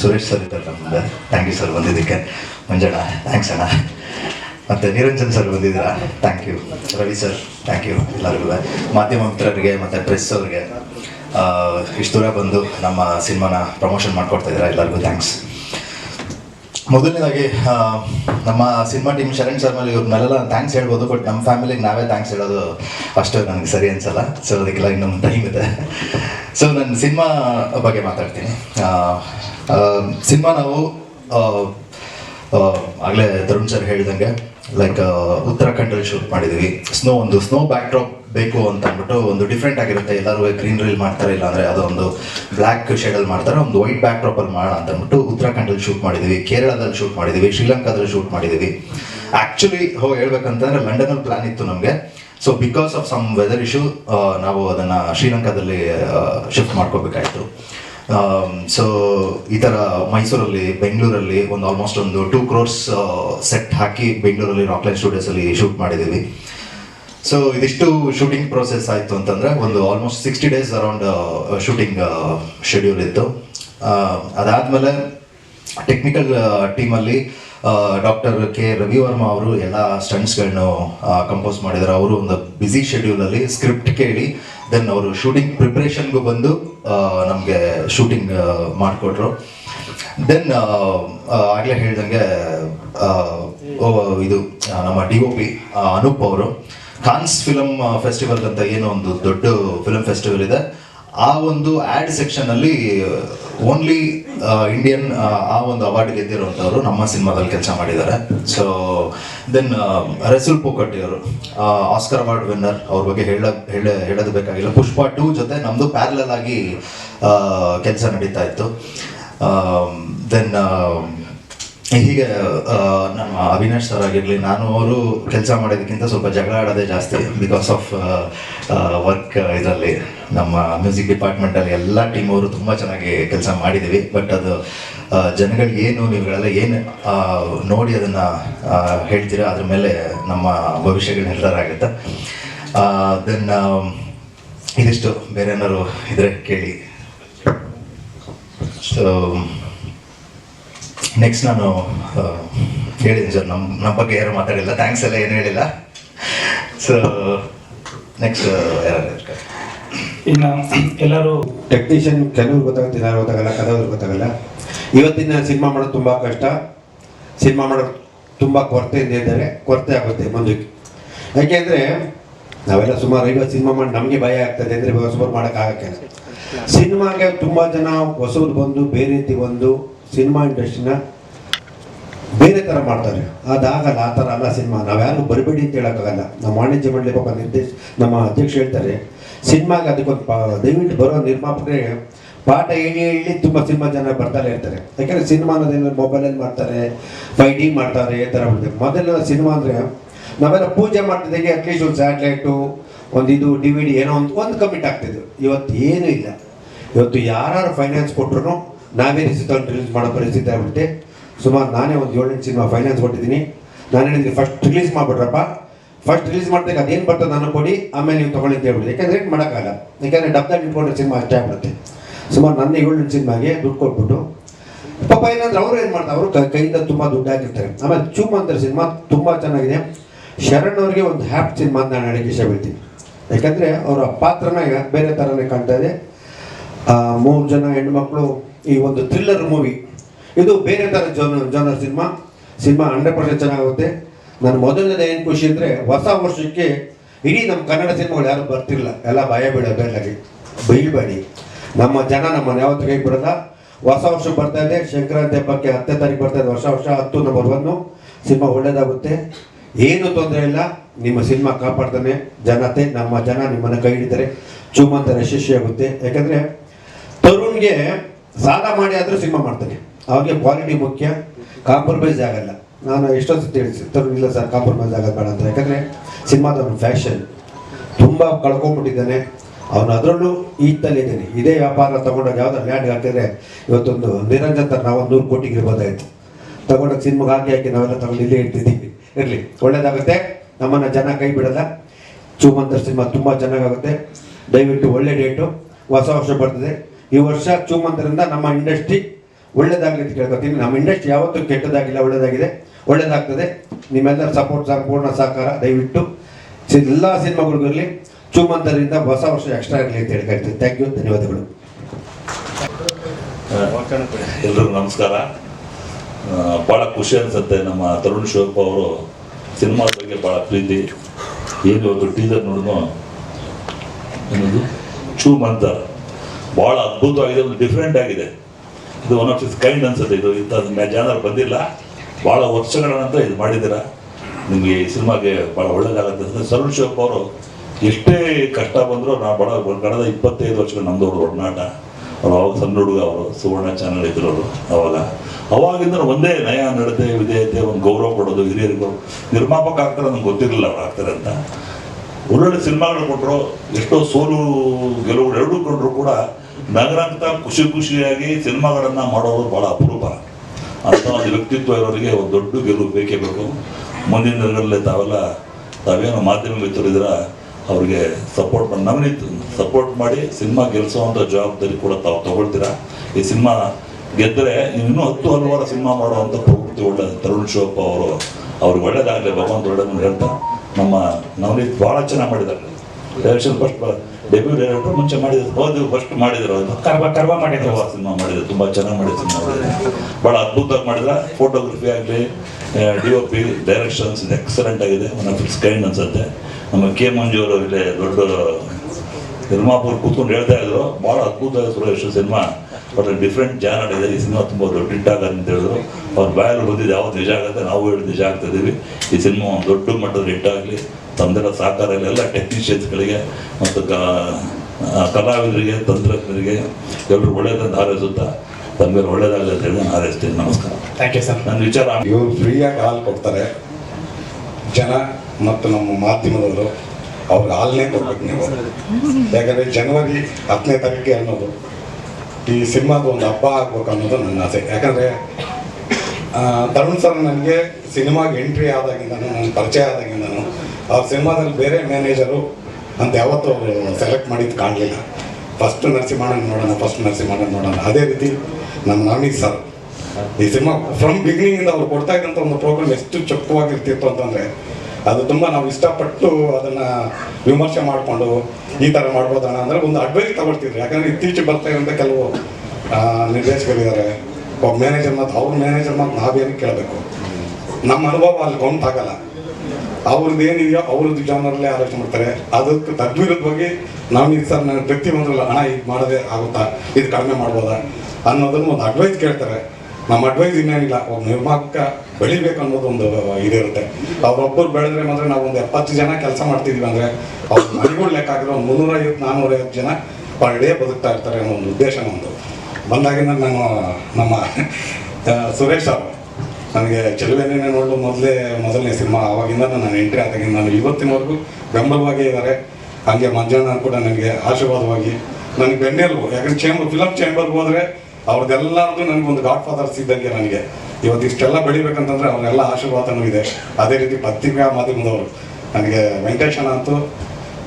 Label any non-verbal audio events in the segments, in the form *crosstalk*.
Suresh sir ಇದ್ದಾರೆ ನಮ್ಮ ಮುಂದೆ. ಥ್ಯಾಂಕ್ ಯು ಸರ್ ಬಂದಿದ್ದಕ್ಕೆ. ಮಂಜಣ್ಣ ಥ್ಯಾಂಕ್ಸ್ ಅಣ್ಣ. ಮತ್ತು ನಿರಂಜನ್ ಸರ್ ಬಂದಿದ್ದೀರಾ? Thank you Ravi sir thank you ಎಲ್ಲರಿಗೂ. ಮಾಧ್ಯಮ ಮಿತ್ರರಿಗೆ ಮತ್ತು ಪ್ರೆಸ್ ಅವ್ರಿಗೆ ಇಷ್ಟು ದೂರ ಬಂದು ನಮ್ಮ ಸಿನಿಮಾನ ಪ್ರಮೋಷನ್ ಮಾಡ್ಕೊಡ್ತಾ ಇದ್ದೀರಾ ಎಲ್ಲರಿಗೂ? ಥ್ಯಾಂಕ್ಸ್ ಮೊದಲನೇದಾಗಿ ನಮ್ಮ ಸಿನಿಮಾ ಟೀಮ್ ಶರಣ್ ಸರ್ ಮೇಲೆ ಇವ್ರ ಥ್ಯಾಂಕ್ಸ್ ಹೇಳ್ಬೋದು ಬಟ್ ನಮ್ಮ ಫ್ಯಾಮಿಲಿಗೆ ನಾವೇ ಥ್ಯಾಂಕ್ಸ್ ಹೇಳೋದು ಅಷ್ಟು ನನಗೆ ಸರಿ ಅನ್ಸಲ್ಲ. ಸೊ ಅದಕ್ಕೆಲ್ಲ ಇನ್ನೊಂದು ಟೈಮ್ ಇದೆ. ಸೊ ನಾನು ಸಿನಿಮಾ ಬಗ್ಗೆ ಮಾತಾಡ್ತೀನಿ. ಸಿನಿಮಾ ನಾವು ಆಗಲೇ ತರುಣ್ ಸರ್ ಹೇಳ್ದಂಗೆ ಲೈಕ್ ಉತ್ತರಾಖಂಡಲ್ಲಿ ಶೂಟ್ ಮಾಡಿದ್ವಿ. ಸ್ನೋ ಒಂದು ಸ್ನೋ ಬ್ಯಾಕ್ ಡ್ರಾಪ್ ಬೇಕು ಅಂತ ಅಂದ್ಬಿಟ್ಟು ಒಂದು ಡಿಫ್ರೆಂಟ್ ಆಗಿರುತ್ತೆ. ಎಲ್ಲರೂ ಗ್ರೀನ್ ರೀಲ್ ಮಾಡ್ತಾರೆ ಇಲ್ಲ ಅಂದ್ರೆ ಅದೊಂದು ಒಂದು ಬ್ಲ್ಯಾಕ್ ಶೇಡಲ್ಲಿ ಮಾಡ್ತಾರೆ, ಒಂದು ವೈಟ್ ಬ್ಯಾಕ್ ಡ್ರಾಪಲ್ಲಿ ಮಾಡೋಣ ಅಂತ ಅಂದ್ಬಿಟ್ಟು ಉತ್ತರಾಖಂಡಲ್ಲಿ ಶೂಟ್ ಮಾಡಿದ್ವಿ. ಕೇರಳದಲ್ಲಿ ಶೂಟ್ ಮಾಡಿದೀವಿ, ಶ್ರೀಲಂಕಾದಲ್ಲಿ ಶೂಟ್ ಮಾಡಿದೀವಿ. ಆ್ಯಕ್ಚುಲಿ ಹೋ, ಹೇಳ್ಬೇಕಂತಂದ್ರೆ ಲಂಡನಲ್ಲಿ ಪ್ಲಾನ್ ಇತ್ತು ನಮಗೆ. So because of some weather issue ನಾವು ಅದನ್ನು ಶ್ರೀಲಂಕಾದಲ್ಲಿ ಶಿಫ್ಟ್ ಮಾಡ್ಕೋಬೇಕಾಯ್ತು ಸೊ ಈ ಥರ ಮೈಸೂರಲ್ಲಿ, ಬೆಂಗಳೂರಲ್ಲಿ ಒಂದು ಆಲ್ಮೋಸ್ಟ್ ಒಂದು ಟೂ ಕ್ರೋರ್ಸ್ ಸೆಟ್ ಹಾಕಿ ಬೆಂಗಳೂರಲ್ಲಿ ರಾಕ್ಲೈನ್ ಸ್ಟುಡಿಯೋಸಲ್ಲಿ ಶೂಟ್ ಮಾಡಿದ್ದೀವಿ. ಸೊ ಇದಿಷ್ಟು ಶೂಟಿಂಗ್ ಪ್ರೋಸೆಸ್ ಆಯಿತು ಅಂತಂದರೆ ಒಂದು almost sixty days around shooting schedule ಇತ್ತು. ಅದಾದಮೇಲೆ ಟೆಕ್ನಿಕಲ್ ಟೀಮಲ್ಲಿ ಡಾಕ್ಟರ್ ಕೆ. ರವಿವರ್ಮ ಅವರು ಎಲ್ಲ ಸ್ಟಂಟ್ಸ್ಗಳನ್ನು ಕಂಪೋಸ್ ಮಾಡಿದ್ದಾರೆ ಅವರು ಒಂದು ಬ್ಯುಸಿ ಶೆಡ್ಯೂಲಲ್ಲಿ ಸ್ಕ್ರಿಪ್ಟ್ ಕೇಳಿ ದೆನ್ ಅವರು ಶೂಟಿಂಗ್ ಪ್ರಿಪ್ರೇಷನ್ಗೂ ಬಂದು ನಮಗೆ ಶೂಟಿಂಗ್ ಮಾಡಿಕೊಟ್ರು. ದೆನ್ ಆಗಲೇ ಹೇಳ್ದಂಗೆ ಇದು ನಮ್ಮ ಡಿ ಒ ಪಿ ಅನೂಪ್ ಅವರು. ಕಾನ್ಸ್ ಫಿಲಮ್ ಫೆಸ್ಟಿವಲ್ ಅಂತ ಏನೋ ಒಂದು ದೊಡ್ಡ ಫಿಲಮ್ ಫೆಸ್ಟಿವಲ್ ಇದೆ. ಆ ಒಂದು ಆ್ಯಡ್ ಸೆಕ್ಷನಲ್ಲಿ ಓನ್ಲಿ ಇಂಡಿಯನ್ ಆ ಒಂದು ಅವಾರ್ಡ್ ಗೆದ್ದಿರುವಂಥವ್ರು ನಮ್ಮ ಸಿನಿಮಾದಲ್ಲಿ ಕೆಲಸ ಮಾಡಿದ್ದಾರೆ. ಸೊ ದೆನ್ ರಸುಲ್ ಪೋಕಟ್ಟಿ ಅವರು ಆಸ್ಕರ್ ಅವಾರ್ಡ್ ವಿನ್ನರ್ ಅವ್ರ ಬಗ್ಗೆ ಹೇಳ ಹೇಳ, ಹೇಳೋದು ಬೇಕಾಗಿಲ್ಲ. ಪುಷ್ಪ ಟೂ ಜೊತೆ ನಮ್ಮದು ಪ್ಯಾರಲಲ್ ಆಗಿ ಕೆಲಸ ನಡೀತಾ ಇತ್ತು. ದೆನ್ ಹೀಗೆ ನಮ್ಮ ಅವಿನಾಶ್ ಸರ್ ಆಗಿರಲಿ, ನಾನು ಅವರು ಕೆಲಸ ಮಾಡೋದಕ್ಕಿಂತ ಸ್ವಲ್ಪ ಜಗಳ ಆಡೋದೇ ಜಾಸ್ತಿ ಬಿಕಾಸ್ ಆಫ್ ವರ್ಕ್ ಇದರಲ್ಲಿ. ನಮ್ಮ ಮ್ಯೂಸಿಕ್ ಡಿಪಾರ್ಟ್ಮೆಂಟಲ್ಲಿ ಎಲ್ಲ ಟೀಮ್ ಅವರು ತುಂಬ ಚೆನ್ನಾಗಿ ಕೆಲಸ ಮಾಡಿದ್ದೀವಿ ಬಟ್ ಅದು ಜನಗಳು ಜನಗಳಿಗೆ ಏನು, ನೀವುಗಳೆಲ್ಲ ಏನು ನೋಡಿ ಅದನ್ನು ಹೇಳ್ತೀರಾ? ಅದ್ರ ಮೇಲೆ ನಮ್ಮ ಭವಿಷ್ಯಗಳು ನಿರ್ಧಾರ ಆಗುತ್ತೆ. ದೆನ್ ಇದಿಷ್ಟು. ಬೇರೆ ಏನಾದ್ರು ಇದ್ರೆ ಕೇಳಿ. ಸೊ ನೆಕ್ಸ್ಟ್ ನಾನು ಹೇಳಿದ್ದೀನಿ ಸರ್ ನಮ್ಮ ನಮ್ಮ ಬಗ್ಗೆ ಯಾರು ಮಾತಾಡಿಲ್ಲ. ಥ್ಯಾಂಕ್ಸ್ ಎಲ್ಲ ಏನು ಹೇಳಿಲ್ಲ. ಸೊ ನೆಕ್ಸ್ಟ್ ಯಾರು ಇನ್ನು ಎಲ್ಲರೂ ಟೆಕ್ನಿಷಿಯನ್ ಕೆಲವ್ರು ಗೊತ್ತಾಗುತ್ತೆ ಯಾರು ಗೊತ್ತಾಗಲ್ಲ ಕದವ್ರಿಗೆ ಗೊತ್ತಾಗಲ್ಲ. ಇವತ್ತಿನ ಸಿನಿಮಾ ಮಾಡೋದು ತುಂಬ ಕಷ್ಟ. ಸಿನಿಮಾ ಮಾಡೋದು ತುಂಬ ಕೊರತೆಯಿಂದ ಇದ್ದಾರೆ. ಕೊರತೆ ಆಗುತ್ತೆ ಮುಂದಕ್ಕೆ. ಯಾಕೆಂದರೆ ನಾವೆಲ್ಲ ಸುಮಾರು ಐವತ್ತು ಸಿನಿಮಾ ಮಾಡಿ ನಮಗೆ ಭಯ ಆಗ್ತದೆ ಅಂದರೆ ಸುಮಾರು ಮಾಡೋಕ್ಕಾಗಕ್ಕೆ ಸಿನಿಮಾಗೆ ತುಂಬ ಜನ ಹೊಸದು ಬಂದು ಬೇರೆ ರೀತಿ ಬಂದು ಸಿನಿಮಾ ಇಂಡಸ್ಟ್ರಿನ ಬೇರೆ ಥರ ಮಾಡ್ತಾರೆ. ಅದಾಗಲ್ಲ ಆ ಥರ ಅಲ್ಲ ಸಿನಿಮಾ. ನಾವ್ಯಾರು ಬರಬೇಡಿ ಅಂತ ಹೇಳೋಕ್ಕಾಗಲ್ಲ. ನಮ್ಮ ವಾಣಿಜ್ಯ ಮಂಡಳಿ ಪಾಪ ನಿರ್ದೇಶ, ನಮ್ಮ ಅಧ್ಯಕ್ಷ ಹೇಳ್ತಾರೆ, ಸಿನಿಮಾಗೆ ಅದಕ್ಕೊಂದು ಪಾ, ದಯವಿಟ್ಟು ಬರೋ ನಿರ್ಮಾಪಕರೇ, ಪಾಠ ಹೇಳಿ ಹೇಳಿ ತುಂಬ ಸಿನಿಮಾ ಜನ ಬರ್ತಾರೆ ಇರ್ತಾರೆ ಯಾಕೆಂದರೆ ಸಿನಿಮಾ ಅನ್ನೋದೇನು ಮೊಬೈಲಲ್ಲಿ ಮಾಡ್ತಾರೆ ಫೈ ಮಾಡ್ತಾರೆ, ಈ ಥರ ಬಿಡ್ತಾರೆ ಮೊದಲೆಲ್ಲ ಸಿನಿಮಾ ಅಂದರೆ ನಾವೆಲ್ಲ ಪೂಜೆ ಮಾಡ್ತಿದ್ದಾಗೆ ಅಟ್ಲೀಸ್ಟ್ ಒಂದು ಸ್ಯಾಟ್ಲೈಟು, ಒಂದು ಇದು, ಡಿ ವಿ ಡಿ ಏನೋ ಒಂದು ಒಂದು ಕಮಿಟ್ ಆಗ್ತಿದ್ರು ಇವತ್ತು ಏನೂ ಇಲ್ಲ. ಇವತ್ತು ಯಾರು ಫೈನಾನ್ಸ್ ಕೊಟ್ಟರು ನಾವೇ ಸಿದ್ಧಾಂತ ರಿಲೀಸ್ ಮಾಡೋ ಪರಿಸ್ಥಿತಿ ಆಗ್ಬಿಟ್ಟೆ. ಸುಮಾರು ನಾನೇ ಒಂದು ಏಳೆಂಟು ಸಿನಿಮಾ ಫೈನಾನ್ಸ್ ಕೊಟ್ಟಿದ್ದೀನಿ. ನಾನು ಹೇಳಿದ್ದೀನಿ ಫಸ್ಟ್ ರಿಲೀಸ್ ಮಾಡಿಬಿಟ್ರಪ್ಪ. ಫಸ್ಟ್ ರಿಲೀಸ್ ಮಾಡಿದಾಗ ಅದೇನು ಬರ್ತದೆ ನಾನು ಕೊಡಿ ಆಮೇಲೆ ನೀವು ತೊಗೊಳ್ಳಿ ಅಂತ ಹೇಳ್ಬಿಡಿ ಯಾಕಂದ್ರೆ ಮಾಡೋಕ್ಕಾಗಲ್ಲ. ಯಾಕಂದರೆ ಡಬ್ದಾಗ ಇಟ್ಕೊಂಡ್ರೆ ಸಿನಿಮಾ ಅಷ್ಟೇ ಆಗ್ಬಿಡುತ್ತೆ. ಸುಮಾರು ನನ್ನ ಏಳೆಂಟು ಸಿನಿಮಾಗೆ ದುಡ್ಡು ಕೊಟ್ಬಿಟ್ಟು. ಪಾಪ ಏನಂದ್ರೆ ಅವರು ಏನು ಮಾಡ್ತಾರೆ, ಅವರು ಕೈಯಿಂದ ತುಂಬ ದುಡ್ಡು ಹಾಕಿರ್ತಾರೆ. ಆಮೇಲೆ ಚೂಮ್ ಅಂತಾರೆ ಸಿನಿಮಾ ತುಂಬ ಚೆನ್ನಾಗಿದೆ. ಶರಣ್ ಅವರಿಗೆ ಒಂದು ಹ್ಯಾಪ್ ಸಿನಿಮಾ ಅಂತ ನಾನು ಹೇಳಕ್ಕೆ ಇಷ್ಟಪಡ್ತೀನಿ. ಯಾಕಂದರೆ ಅವರ ಪಾತ್ರನ ಬೇರೆ ಥರನೇ ಕಾಣ್ತಾ ಇದೆ. ಮೂರು ಜನ ಹೆಣ್ಮಕ್ಳು ಈ ಒಂದು ಥ್ರಿಲ್ಲರ್ ಮೂವಿ. ಇದು ಬೇರೆ ಥರ ಜೋನ genre cinema. Cinema hundred percent ಚೆನ್ನಾಗುತ್ತೆ. ನನ್ನ ಮೊದಲನೇದು ಏನು ಖುಷಿ ಅಂದರೆ ಹೊಸ ವರ್ಷಕ್ಕೆ ಇಡೀ ನಮ್ಮ ಕನ್ನಡ ಸಿನಿಮಾಗಳು ಯಾರು ಬರ್ತಿರಲಿಲ್ಲ. ಎಲ್ಲ ಭಯ ಬೀಳ ಬೇಡಲಿ ಬೈಲ್ಬೇಡಿ ನಮ್ಮ ಜನ ನಮ್ಮನ್ನು ಯಾವತ್ತು ಕೈ ಬಿಡಲ್ಲ ಹೊಸ ವರ್ಷ ಬರ್ತಾ ಇದೆ. ಸಂಕ್ರಾಂತಿ ಹಬ್ಬಕ್ಕೆ ಹತ್ತನೇ ತಾರೀಕು ಬರ್ತಾ ಇದೆ. ಹೊಸ ವರ್ಷ ಹತ್ತು ನಂಬರ್ ಒನ್ನು ಸಿನಿಮಾ ಒಳ್ಳೇದಾಗುತ್ತೆ. ಏನು ತೊಂದರೆ ಇಲ್ಲ. ನಿಮ್ಮ ಸಿನಿಮಾ ಕಾಪಾಡ್ತಾನೆ. ಜನತೆ ನಮ್ಮ ಜನ ನಿಮ್ಮನ್ನು ಕೈ ಹಿಡಿತಾರೆ. ಚುಮ್ಮಂತ ಯಶಸ್ವಿಯಾಗುತ್ತೆ ಯಾಕಂದರೆ ತರುಣ್ಗೆ ಸಾಲ ಮಾಡಿ ಆದರೂ ಸಿನಿಮಾ ಮಾಡ್ತಾನೆ. ಅವ್ರಿಗೆ ಕ್ವಾಲಿಟಿ ಮುಖ್ಯ ಕಾಂಪ್ರಮೈಸ್ ಆಗಲ್ಲ. ನಾನು ಎಷ್ಟೊತ್ತು ತಿಳಿಸಿ ಇಲ್ಲ ಸರ್ ಕಾಂಪ್ರಮೈಸ್ ಆಗೋದು ಬೇಡ ಅಂತ. ಯಾಕಂದರೆ ಒಂದು ಫ್ಯಾಷನ್ ತುಂಬ ಕಳ್ಕೊಂಡ್ಬಿಟ್ಟಿದ್ದಾನೆ. ಅವನು ಅದರಲ್ಲೂ ಈತಲ್ಲಿ ಇದ್ದಾನೆ. ಇದೇ ವ್ಯಾಪಾರ ತಗೊಂಡಾಗ ಯಾವ್ದಾರು ಲ್ಯಾಂಡ್ ಹಾಕಿದ್ರೆ ಇವತ್ತೊಂದು ನಿರಂಜನ್ ತರ ನಾವು ನೂರು ಕೋಟಿಗೆ ಇರ್ಬೋದಾಯ್ತು. ತಗೊಂಡಾಗ ಸಿನಿಮಾಗೆ ಹಾಕಿ ಹಾಕಿ ನಾವೆಲ್ಲ ತಗೊಂಡು ಇಲ್ಲೇ ಇರ್ತಿದ್ದೀವಿ. ಇರಲಿ, ಒಳ್ಳೇದಾಗುತ್ತೆ. ನಮ್ಮನ್ನ ಜನ ಕೈ ಬಿಡಲ್ಲ. ಚೂಮಂತರ್ ಸಿನಿಮಾ ತುಂಬ ಚೆನ್ನಾಗಾಗುತ್ತೆ. ದಯವಿಟ್ಟು ಒಳ್ಳೆ ಡೇಟು ಹೊಸ ವರ್ಷ ಬರ್ತದೆ. ಈ ವರ್ಷ ಚೂಮಂತರಿಂದ ನಮ್ಮ ಇಂಡಸ್ಟ್ರಿ ಒಳ್ಳೇದಾಗಲಿ ಅಂತ ಕೇಳ್ಕೊತೀನಿ. ನಮ್ಮ ಇಂಡಸ್ಟ್ರಿ ಯಾವತ್ತೂ ಕೆಟ್ಟದಾಗಿಲ್ಲ, ಒಳ್ಳೇದಾಗಿದೆ. ಒಳ್ಳೇದಾಗ್ತದೆ. ನಿಮ್ಮೆಲ್ಲರ ಸಪೋರ್ಟ್ ಸಂಪೂರ್ಣ ಸಹಕಾರ, ದಯವಿಟ್ಟು ಎಲ್ಲ ಸಿನಿಮಾಗಳಿಗಿರಲಿ ಚೂಮಂತರಿಂದ ಹೊಸ ವರ್ಷ ಎಕ್ಸ್ಟ್ರಾ ಆಗಲಿ ಅಂತ ಹೇಳ್ಕೊಳ್ತೀನಿ. ಥ್ಯಾಂಕ್ ಯು ಧನ್ಯವಾದಗಳು. ಎಲ್ರಿಗೂ ನಮಸ್ಕಾರ. ಭಾಳ ಖುಷಿ ಅನಿಸುತ್ತೆ. ನಮ್ಮ ತರುಣ್ ಶಿವಪ್ಪ ಅವರು ಸಿನಿಮಾದ ಬಗ್ಗೆ ಭಾಳ ಪ್ರೀತಿ. ಏನು ಇವತ್ತು ಟೀಸರ್ ನೋಡಿದ್ನೋ? ಏನದು? ಚೂ ಮಂತರ್ ಭಾಳ ಅದ್ಭುತವಾಗಿದೆ, ಒಂದು ಡಿಫ್ರೆಂಟ್ ಆಗಿದೆ. ಇದು ಒನ್ ಆಫ್ ಇಸ್ ಕೈಂಡ್ ಅನ್ಸುತ್ತೆ. ಇದು ಇಂಥ ಜನರು ಬಂದಿಲ್ಲ. ಭಾಳ ವರ್ಷಗಳ ನಂತರ ಇದು ಮಾಡಿದ್ದೀರಾ. ನಿಮಗೆ ಈ ಸಿನಿಮಾಗೆ ಭಾಳ ಒಳ್ಳೇದಾಗುತ್ತೆ. ಅಂತ ಸರುಣ್ ಶಿವಪ್ಪ ಅವರು ಎಷ್ಟೇ ಕಷ್ಟ ಬಂದರೂ ನಾವು ಬಡ, ಕಳೆದ ಇಪ್ಪತ್ತೈದು ವರ್ಷಗಳು ನಮ್ಮದವ್ರು ಒಡನಾಟ. ಅವ್ರು ಅವಾಗ ಸಣ್ಣ ಹುಡುಗ ಅವರು, ಸುವರ್ಣ ಚಾನಲ್ ಇದ್ರು ಅವರು ಅವಾಗ. ಅವಾಗಿಂದ ಒಂದೇ ನಯ, ನಡತೆ, ವಿಧೇಯತೆ, ಒಂದು ಗೌರವ ಕೊಡೋದು, ಹಿರಿಯರಿಗೂ ನಿರ್ಮಾಪಕ ಆಗ್ತಾರೆ ನಂಗೆ ಗೊತ್ತಿರಲಿಲ್ಲ ಅವ್ರು ಆಗ್ತಾರೆ ಅಂತ. ಒಳ್ಳೊಳ್ಳೆ ಸಿನಿಮಾಗಳು ಕೊಟ್ಟರು ಎಷ್ಟೋ ಸೋಲು, ಗೆಲುವು ಎರಡೂ ಕೊಟ್ಟರು ಕೂಡ ನಗರಂತ ಖುಷಿ ಖುಷಿಯಾಗಿ ಸಿನಿಮಾಗಳನ್ನು ಮಾಡೋದು ಭಾಳ ಅಪರೂಪ. ಅಂತ ಒಂದು ವ್ಯಕ್ತಿತ್ವ ಇರೋರಿಗೆ ಒಂದು ದೊಡ್ಡ ಗೆಲುವು ಬೇಕೇ ಬೇಕು. ಮುಂದಿನ ದಿನಗಳಲ್ಲಿ ತಾವೆಲ್ಲ, ತಾವೇನು ಮಾಧ್ಯಮ ಮಿತ್ರರಿದ್ರ ಅವ್ರಿಗೆ ಸಪೋರ್ಟ್ ಮಾಡಿ ನವನೀತ್ ಸಪೋರ್ಟ್ ಮಾಡಿ ಸಿನಿಮಾ ಗೆಲ್ಲಿಸುವಂಥ ಜವಾಬ್ದಾರಿ ಕೂಡ ತಾವು ತಗೊಳ್ತೀರಾ? ಈ ಸಿನಿಮಾ ಗೆದ್ದರೆ ಇನ್ನೂ ಹತ್ತು ಹಲವಾರು ಸಿನಿಮಾ ಮಾಡುವಂಥ ಪ್ರವೃತ್ತಿ ಒಳ್ಳೆ ತರುಣ್ ಶಿವಪ್ಪ ಅವರು, ಅವ್ರಿಗೆ ಒಳ್ಳೇದಾಗಲಿ ಭಗವಂತ ಒಳ್ಳೇದನ್ನು ಹೇಳ್ತಾ, ನಮ್ಮ ನವನೀತ್ ಭಾಳ ಚೆನ್ನಾಗಿ ಮಾಡಿದ್ದಾರೆ. ಡೈರೆಕ್ಷನ್ ಫಸ್ಟ್ ಡೆಬ್ಯೂ ಡೈರೆಕ್ಟರ್ ಮುಂಚೆ ಮಾಡಿದ್ರು ಹೋದ್ರು ಫಸ್ಟ್ ಮಾಡಿದ್ರು. ಅದು ಕರ್ವ ಕರ್ವ ಮಾಡಿದ್ರು. ಕರ್ವ ಸಿನಿಮಾ ಮಾಡಿದ್ರು. ತುಂಬ ಚೆನ್ನಾಗಿ ಮಾಡಿದ ಸಿನಿಮಾ ಮಾಡಿದ್ರು. ಭಾಳ ಅದ್ಭುತವಾಗಿ ಮಾಡಿದ್ರೆ. ಫೋಟೋಗ್ರಫಿ ಆಗಲಿ D O P directions excellent ಆಗಿದೆ. ಒನ್ ಆಫ್ ಇಟ್ಸ್ ಕೈಂಡ್ ಅನ್ಸುತ್ತೆ. ನಮ್ಮ ಕೆ ಮಂಜು ಅವರು ಇಲ್ಲಿ ದೊಡ್ಡ ನಿರ್ಮಾಪಕರು ಕೂತ್ಕೊಂಡು ಹೇಳ್ತಾ ಇದ್ರು. ಭಾಳ ಅದ್ಭುತವಾಗಿ Suresh cinema. But different genre ಇದೆ. ಈ ಸಿನಿಮಾ ತುಂಬ ದೊಡ್ಡ ಹಿಟ್ ಆಗತ್ತೆ ಅಂತ ಹೇಳಿದ್ರು. ಅವ್ರ ಬಾಯಲ್ಲಿ ಬಂದಿದ್ದು ಯಾವ್ದು ನಿಜ ಆಗುತ್ತೆ ನಾವು ಹೇಳಿ ನಿಜ ಆಗ್ತಾ ಇದೀವಿ. ಈ ಸಿನಿಮಾ ಒಂದು ದೊಡ್ಡ ಮಟ್ಟದ ಹಿಟ್ ಆಗಲಿ ತಮ್ಮದೆಲ್ಲ ಸಹಕಾರ ಎಲ್ಲ ಟೆಕ್ನಿಷಿಯನ್ಸ್ಗಳಿಗೆ ಮತ್ತು ಕಲಾವಿದರಿಗೆ ತಂತ್ರಜ್ಞರಿಗೆ ಎಲ್ಲರೂ ಒಳ್ಳೆಯದಂತ ಹಾರೈಸುತ್ತಾ ತಮಗೆ ಒಳ್ಳೇದಾಗಲಿ ಅಂತ ಹೇಳಿ ನಾನು ಹಾರೈಸ್ತೀನಿ. ನಮಸ್ಕಾರ. ಥ್ಯಾಂಕ್ ಯು ಸರ್ ನನ್ನ ವಿಚಾರ ಇವರು ಫ್ರೀಯಾಗಿ ಹಾಲು ಕೊಡ್ತಾರೆ. ಜನ ಮತ್ತು ನಮ್ಮ ಮಾಧ್ಯಮದವರು ಅವ್ರಿಗೆ ಹಾಲನ್ನೇ ಕೊಡ್ಬೇಕು ನೀವು. ಯಾಕಂದರೆ ಜನವರಿ ಹತ್ತನೇ ತಾರೀಕಿಗೆ ಅನ್ನೋದು. ಈ ಸಿನಿಮಾದ ಒಂದು ಹಬ್ಬ ಆಗ್ಬೇಕು ಅನ್ನೋದು ನನ್ನ ಆಸೆ. ಯಾಕಂದರೆ ತರುಣ್ ಸರ್ ನನಗೆ ಸಿನಿಮಾಗೆ ಎಂಟ್ರಿ ಆದಾಗಿಂದನೂ ನನ್ನ ಪರಿಚಯ ಆದಾಗಿಂದನೂ, ಅವ್ರ ಸಿನಿಮಾದಲ್ಲಿ ಬೇರೆ ಮ್ಯಾನೇಜರು ಅಂತ ಯಾವತ್ತೂ ಅವರು ಸೆಲೆಕ್ಟ್ ಮಾಡಿದ್ದು ಕಾಣಲಿಲ್ಲ. ಫಸ್ಟ್ ನರಸಿಂಹಣ್ಣನ ನೋಡೋಣ ಫಸ್ಟ್ ನರಸಿಂಹಣ್ಣನ ನೋಡೋಣ. ಅದೇ ರೀತಿ ನಮ್ಮ ನವನೀತ್ ಸರ್. ಈ ಸಿನಿಮಾ ಫ್ರಮ್ ಬಿಗಿನಿಂಗ್ ಅವ್ರು ಕೊಡ್ತಾ ಇದ್ದಂಥ ಒಂದು ಪ್ರೋಗ್ರಾಮ್ ಎಷ್ಟು ಚೊಕ್ಕವಾಗಿರ್ತಿತ್ತು ಅಂತಂದರೆ ಅದು ತುಂಬ ನಾವು ಇಷ್ಟಪಟ್ಟು ಅದನ್ನು ವಿಮರ್ಶೆ ಮಾಡಿಕೊಂಡು ಈ ಥರ ಮಾಡ್ಬೋದಣ್ಣ ಅಂದರೆ ಒಂದು ಅಡ್ವೈಸ್ ತಗೊಳ್ತಿದ್ರು. ಯಾಕಂದರೆ ಇತ್ತೀಚೆಗೆ ಬರ್ತಾ ಇರೋಂಥ ಕೆಲವು ನಿರ್ದೇಶಕರಿದ್ದಾರೆ. ಒಬ್ಬ ಮ್ಯಾನೇಜರ್ ಮತ್ತು ಅವ್ರ ಮ್ಯಾನೇಜರ್ ಮತ್ತು ನಾವೇನು ಕೇಳಬೇಕು? ನಮ್ಮ ಅನುಭವ ಅಲ್ಲಿ ಕೌಂಟ್ ಆಗಲ್ಲ ಅವ್ರದ್ದು ಏನಿದೆಯೋ ಅವ್ರದ್ದು ಜಾನರಲ್ಲೇ ಆಲೋಚನೆ ಮಾಡ್ತಾರೆ. ಅದಕ್ಕೆ ತದ್ವಿರುದ್ಧವಾಗಿ ನಾವು ಈ ಸರ್ ನಾನು ಪ್ರತಿಯೊಂದ್ರಲ್ಲ ಹಣ ಇದು ಮಾಡದೆ ಆಗುತ್ತಾ? ಇದು ಕಡಿಮೆ ಮಾಡ್ಬೋದಾ? ಅನ್ನೋದನ್ನು ಒಂದು ಅಡ್ವೈಸ್ ಕೇಳ್ತಾರೆ. ನಮ್ಮ ಅಡ್ವೈಸ್ ಇನ್ನೇನಿಲ್ಲ ಒಬ್ಬ ನಿರ್ಮಾಪಕ ಬೆಳಿಬೇಕು ಅನ್ನೋದು ಒಂದು ಇದಿರುತ್ತೆ ಅವ್ರೊಬ್ಬರು ಬೆಳೆದ್ರೆ ಮಾತ್ರ ನಾವು ಒಂದು ಎಪ್ಪತ್ತು ಜನ ಕೆಲಸ ಮಾಡ್ತಿದ್ವಿ ಅಂದರೆ ಅವ್ರು ಮನೆಗಳು ಲೆಕ್ಕ ಹಾಕಿದ್ರೆ ಒಂದು ಮುನ್ನೂರೈವತ್ತು ನಾನ್ನೂರೈವತ್ತು ಜನ ಪರ್ ಬದುಕ್ತಾ ಇರ್ತಾರೆ ಅನ್ನೋ ಒಂದು ಉದ್ದೇಶ ಒಂದು ಬಂದಾಗಿಂದ ನಾನು ನಮ್ಮ ಸುರೇಶ್ ಅವರು ನನಗೆ ಚೆಲುವೆನೇ ನೋಡಲು ಮೊದಲೇ, ಮೊದಲನೇ ಸಿನಿಮಾ ಆವಾಗಿಂದ ನಾನು ಎಂಟ್ರಿ ಆದಾಗಿಂದ ನಾನು ಇವತ್ತಿನವರೆಗೂ ಬೆಂಬಲವಾಗಿ ಇದ್ದಾರೆ ಹಾಗೆ ಮಂಜಣ್ಣ ಕೂಡ ನನಗೆ ಆಶೀರ್ವಾದವಾಗಿ, ನನಗೆ ಬೆನ್ನೆಲುಬು, ಯಾಕಂದ್ರೆ ಚೇಂಬರ್ ಫಿಲಮ್ ಚೇಂಬರ್ಗೆ ಹೋದರೆ ಅವ್ರದ್ದೆಲ್ಲರದು ನನಗೊಂದು ಗಾಡ್ ಫಾದರ್ಸ್ ಇದ್ದಂಗೆ ನನಗೆ. ಇವತ್ತು ಇಷ್ಟೆಲ್ಲ ಬೆಳಿಬೇಕಂತಂದ್ರೆ ಅವ್ರನ್ನೆಲ್ಲ ಆಶೀರ್ವಾದನೂ ಇದೆ ಅದೇ ರೀತಿ ಪತ್ರಿಕಾ ಮಾಧ್ಯಮದವರು. ನನಗೆ ವೆಂಕಟೇಶನ ಅಂತೂ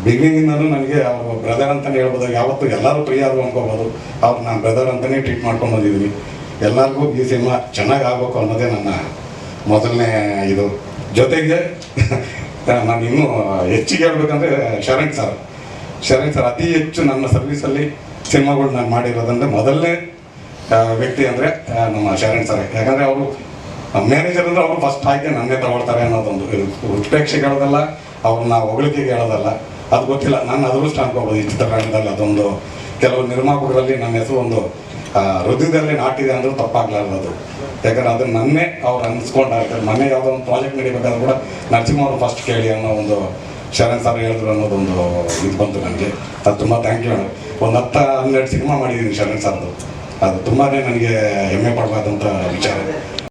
ಬಿಗಿನಿಂದನೂ ನನಗೆ ಅವರು ಬ್ರದರ್ ಅಂತಲೇ ಹೇಳ್ಬೋದು. ಯಾವತ್ತೂ ಎಲ್ಲರೂ ಪ್ರಿಯಾರು ಅನ್ಕೋಬೋದು. ಅವ್ರು ನಾನು ಬ್ರದರ್ ಅಂತಲೇ ಟ್ರೀಟ್ ಮಾಡ್ಕೊಂಡು ಬಂದಿದ್ದೀನಿ. ಎಲ್ಲರಿಗೂ ಈ ಸಿನಿಮಾ ಚೆನ್ನಾಗಿ ಆಗಬೇಕು ಅನ್ನೋದೇ ನನ್ನ ಮೊದಲನೇ ಇದು. ಜೊತೆಗೆ *laughs* ನಾನು ಇನ್ನೂ ಹೆಚ್ಚಿಗೆ ಹೇಳ್ಬೇಕಂದ್ರೆ ಶರಣ್ ಸರ್. ಶರಣ್ ಸರ್ ಅತಿ ಹೆಚ್ಚು ನನ್ನ ಸರ್ವೀಸಲ್ಲಿ ಸಿನಿಮಾಗಳು ನಾನು ಮಾಡಿರೋದಂದ್ರೆ ಮೊದಲನೇ ವ್ಯಕ್ತಿ ಅಂದರೆ ನಮ್ಮ ಶರಣ್ ಸರ್. ಯಾಕಂದರೆ ಅವರು ಮ್ಯಾನೇಜರ್ ಅಂದ್ರೆ ಅವರು ಫಸ್ಟ್ ಆಯ್ಕೆ ನನ್ನೇ ತಗೊಳ್ತಾರೆ ಅನ್ನೋದೊಂದು ಇದು. ಉತ್ಪ್ರೇಕ್ಷೆಗೆ ಹೇಳೋದಲ್ಲ ಅವ್ರನ್ನ ಹೊಗಳಿಕೆಗೆ ಹೇಳೋದಲ್ಲ. ಅದು ಗೊತ್ತಿಲ್ಲ. ನಾನು ಅದೃಷ್ಟ ಅನ್ಕೋಬೋದು ಈ ಚಿತ್ರರಂಗದಲ್ಲಿ ಅದೊಂದು. ಕೆಲವು ನಿರ್ಮಾಪಕರಲ್ಲಿ ನನ್ನ ಹೆಸರು ಒಂದು ಹೃದಯದಲ್ಲಿ ನಾಟಿದೆ ಅಂದರೂ ತಪ್ಪಾಗ್ಲಾರ್ದು ಯಾಕಂದ್ರೆ ಅದನ್ನ ನನ್ನೇ ಅವ್ರು ಅನ್ಸ್ಕೊಂಡಾಗ್ತಾರೆ ಮೊನ್ನೆ ಯಾವುದೋ ಒಂದು ಪ್ರಾಜೆಕ್ಟ್ ನಡೀಬೇಕಾದ್ರೂ ಕೂಡ ನರಸಿಂಹ ಅವರು ಫಸ್ಟ್ ಕೇಳಿ ಅನ್ನೋ ಒಂದು ಶರಣ್ ಸರ್ ಹೇಳಿದ್ರು ಅನ್ನೋದೊಂದು ಇದು ಬಂತು ನನಗೆ. ಅದು ತುಂಬ ಥ್ಯಾಂಕ್ ಯು ಒಂದು ಹತ್ತು ಹನ್ನೆರಡು ಸಿನಿಮಾ ಮಾಡಿದ್ದೀನಿ ಶರಣ್ ಸರ್ದು. ಅದು ತುಂಬಾ ನನಗೆ ಹೆಮ್ಮೆ ಪಡಬಾರ್ದಂಥ ವಿಚಾರ.